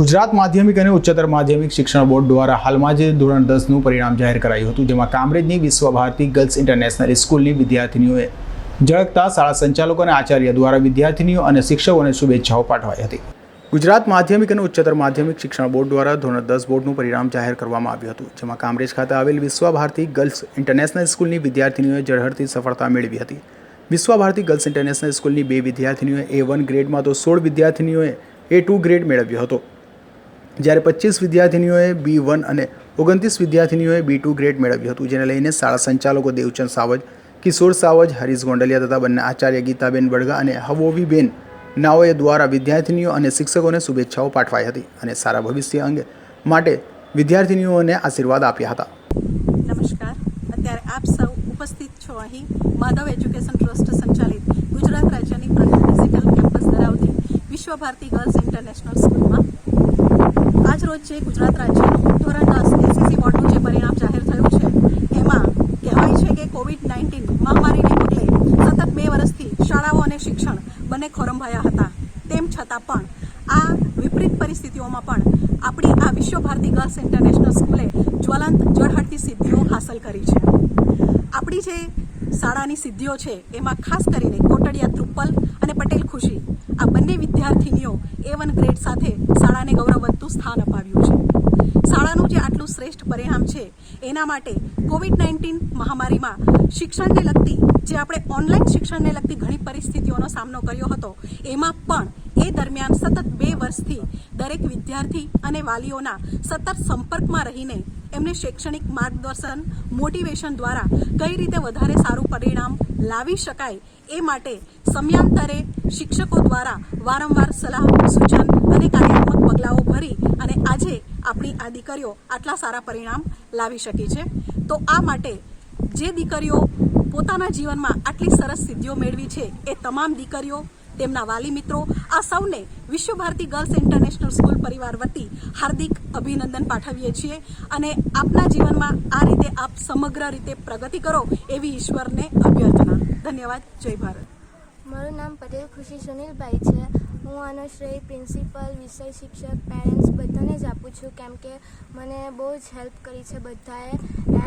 ગુજરાત માધ્યમિક અને ઉચ્ચતર માધ્યમિક શિક્ષણ બોર્ડ દ્વારા હાલમાં જ ધોરણ દસનું પરિણામ જાહેર કરાયું હતું, જેમાં કામરેજની વિશ્વ ભારતી ગર્લ્સ ઇન્ટરનેશનલ સ્કૂલની વિદ્યાર્થીનીઓએ ઝળકતા શાળા સંચાલકો અને આચાર્ય દ્વારા વિદ્યાર્થીનીઓ અને શિક્ષકોને શુભેચ્છાઓ પાઠવાઈ હતી. ગુજરાત માધ્યમિક અને ઉચ્ચતર માધ્યમિક શિક્ષણ બોર્ડ દ્વારા ધોરણ દસ બોર્ડનું પરિણામ જાહેર કરવામાં આવ્યું હતું, જેમાં કામરેજ ખાતે આવેલ વિશ્વ ભારતી ગર્લ્સ ઇન્ટરનેશનલ સ્કૂલની વિદ્યાર્થીનીઓએ ઝળહળતી સફળતા મેળવી હતી. વિશ્વ ભારતી ગર્લ્સ ઇન્ટરનેશનલ સ્કૂલની બે વિદ્યાર્થીનીઓએ એ વન ગ્રેડમાં તો સોળ વિદ્યાર્થીનીઓએ એ ટુ ગ્રેડ મેળવ્યો હતો. જ્યારે પચીસ વિદ્યાર્થીનીઓએ બી વન અને ઓગણત્રીસ વિદ્યાર્થીનીઓએ બી ટુ ગ્રેડ મેળવ્યું હતું, જેને લઈને શાળા સંચાલકો દેવચંદ સાવજ, કિશોર સાવજ, હરીશ ગોંડલિયા તથા બંને આચાર્ય ગીતાબેન બળગા અને હવોવીબેન નાઓએ દ્વારા વિદ્યાર્થીનીઓ અને શિક્ષકોને શુભેચ્છાઓ પાઠવાઈ હતી અને સારા ભવિષ્ય અંગે માટે વિદ્યાર્થીનીઓને આશીર્વાદ આપ્યા હતા. નમસ્કાર. અત્યારે આપ સૌ ઉપસ્થિત છો અહીં માધવ એજ્યુકેશન ટ્રસ્ટ સંચાલિત ગુજરાત રાજ્યની પ્રથમ ડિજિટલ કેમ્પસ ધરાવતી વિશ્વ ભારતી ગર્લ્સ ઇન્ટરનેશનલ સ્કૂલમાં આજ રોજ જે ગુજરાત રાજ્યનું ધોરણ દસ બોર્ડનું જે પરિણામ જાહેર થયું છે, એમાં કહેવાય છે કે કોવિડ નાઇન્ટીન મહામારીને પગલે સતત બે વર્ષથી શાળાઓ અને શિક્ષણ બંને ખોરંભાયા હતા. તેમ છતાં પણ આ વિપરીત પરિસ્થિતિઓમાં પણ આપણી આ વિશ્વ ભારતી ગર્લ્સ ઇન્ટરનેશનલ સ્કૂલે જ્વલંત જળહળતી સિદ્ધિઓ હાંસલ કરી છે. આપણી જે શાળાની સિદ્ધિઓ છે, એમાં ખાસ કરીને કોટડિયા ત્રુપલ અને પટેલ ખુશી બંને વિદ્યાર્થીનીઓ એ વન ગ્રેડ સાથે શાળાને ગૌરવવંતું સ્થાન અપાવ્યું છે. શાળાનું જે આટલું શ્રેષ્ઠ પરિણામ છે, એના માટે કોવિડ નાઇન્ટીન મહામારીમાં શિક્ષણને લગતી, જે આપણે ઓનલાઈન શિક્ષણને લગતી ઘણી પરિસ્થિતિઓનો સામનો કર્યો હતો, એમાં પણ એ દરમિયાન સતત બે વર્ષથી દરેક વિદ્યાર્થી અને વાલીઓના સતત સંપર્કમાં રહીને એમને શૈક્ષણિક માર્ગદર્શન, મોટિવેશન દ્વારા કઈ રીતે વધારે સારું પરિણામ લાવી શકાય એ માટે સમયાંતરે શિક્ષકો દ્વારા વારંવાર સલાહ, સૂચન અને કાર્યાત્મક પગલાઓ ભરી અને આજે આપણી આ દીકરીઓ આટલા સારા પરિણામ લાવી શકી છે. તો આ માટે જે દીકરીઓ પોતાના જીવનમાં આટલી સરસ સિદ્ધિઓ મેળવી છે એ તમામ દીકરીઓ તેમના વાલી મિત્રો આ સૌને વિશ્વ ભારતી ગર્લ્સ ઇન્ટરનેશનલ સ્કૂલ પરિવાર વતી હાર્દિક અભિનંદન પાઠવીએ છીએ અને આપના જીવનમાં આ રીતે આપ સમગ્ર રીતે પ્રગતિ કરો એવી ઈશ્વરને અભ્યર્થના. ધન્યવાદ. જય ભારત. મારું નામ પટેલ ખુશી સુનિલભાઈ છે. હું આનો શ્રેય પ્રિન્સિપલ, વિષય શિક્ષક પેરેન્ટ્સ બધાને જ આપું છું કેમ કે મને બહુ જ હેલ્પ કરી છે બધાએ.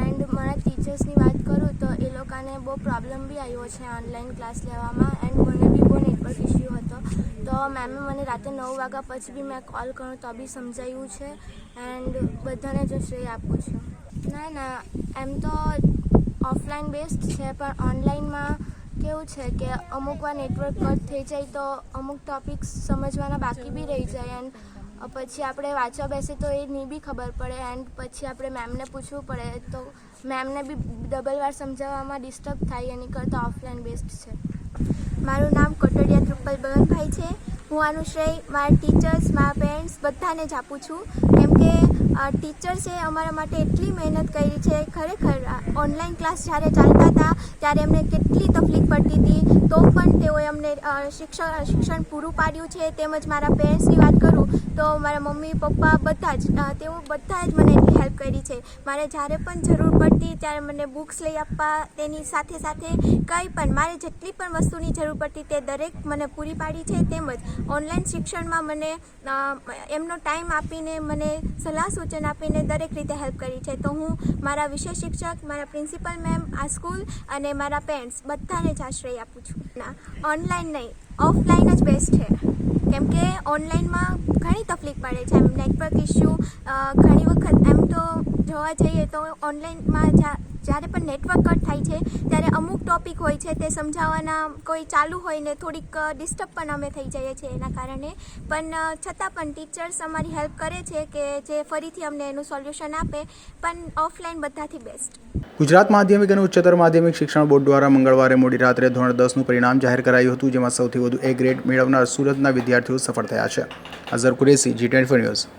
એન્ડ મારા ટીચર્સની વાત કરું તો એ લોકોને બહુ પ્રોબ્લેમ બી આવ્યો છે ઓનલાઈન ક્લાસ લેવામાં. એન્ડ મને બી બહુ નેટવર્ક ઇસ્યુ હતો તો મેમે મને રાતે નવ વાગ્યા પછી બી મેં કોલ કર્યો, તો બી સમજાવ્યું છે. એન્ડ બધાને જ શ્રેય આપું છું. ના ના, એમ તો ઓફલાઈન બેસ્ટ છે, પણ ઓનલાઈનમાં કેવું છે કે અમુક વાર નેટવર્ક કટ થઈ જાય તો અમુક ટોપિક્સ સમજવાના બાકી બી રહી જાય. એન્ડ પછી આપણે વાંચવા બેસે તો એ નહીં બી ખબર પડે. એન્ડ પછી આપણે મેમને પૂછવું પડે. તો મેમને બી ડબલ વાર સમજાવવામાં ડિસ્ટર્બ થાય, એની કરતાં ઓફલાઈન બેસ્ટ છે. મારું નામ કોટડિયા ત્રુપલ બગનભાઈ છે. હું આનું શ્રેય મારા ટીચર્સ મારા પેરેન્ટ્સ બધાને જ આપું છું. કેમ કે ટીચર્સે અમારા માટે એટલી મહેનત કરી છે. ખરેખર ઓનલાઈન ક્લાસ જ્યારે ચાલતા હતા, ત્યારે એમને કેટલી તકલીફ પડતી હતી. તો પણ તેઓએ અમને શિક્ષણ શિક્ષણ પૂરું પાડ્યું છે. તેમજ મારા પેરેન્ટ્સની વાત કરું, તો મારા મમ્મી, પપ્પા બધા જ તેઓ બધા જ મને એટલી હેલ્પ કરી છે. મારે જ્યારે પણ જરૂર પડતી ત્યારે મને બુક્સ લઈ આપવા, તેની સાથે સાથે કંઈ પણ, મારે જેટલી પણ વસ્તુની જરૂર પડતી તે દરેક મને પૂરી પાડી છે. તેમજ ઓનલાઈન શિક્ષણમાં મને એમનો ટાઈમ આપીને મને સલાહ સૂચન આપીને દરેક રીતે હેલ્પ કરી છે. તો હું મારા વિષય શિક્ષક, મારા પ્રિન્સિપલ મેમ આ સ્કૂલ અને મારા પેરેન્ટ્સ બધાને આશ્રય આપું છું. ના ઓનલાઈન નહીં. ઓફલાઈન જ બેસ્ટ છે. કેમ કે ઓનલાઈનમાં ઘણી તકલીફ પડે છે. એમ નેટવર્ક ઇશ્યુ ઘણી વખત એમ તો જોવા જઈએ તો ઓનલાઈનમાં જ્યારે પણ નેટવર્ક કટ થાય છે, ત્યારે અમુક ટોપિક હોય છે તે સમજાવવાના કોઈ ચાલુ હોય ને થોડીક ડિસ્ટર્બ પણ અમે થઈ જઈએ છીએ એના કારણે. પણ છતાં પણ ટીચર્સ અમારી હેલ્પ કરે છે કે જે ફરીથી અમને એનું સોલ્યુશન આપે, પણ ઓફલાઈન બધાથી બેસ્ટ ગુજરાત માધ્યમિક અને ઉચ્ચતર માધ્યમિક શિક્ષણ બોર્ડ દ્વારા મંગળવારે મોડી રાત્રે ધોરણ દસનું પરિણામ જાહેર કરાયું હતું, જેમાં સૌથી વધુ એ ગ્રેડ મેળવનાર સુરતના વિદ્યાર્થીઓ સફળ થયા છે. Azhar Qureshi G twenty news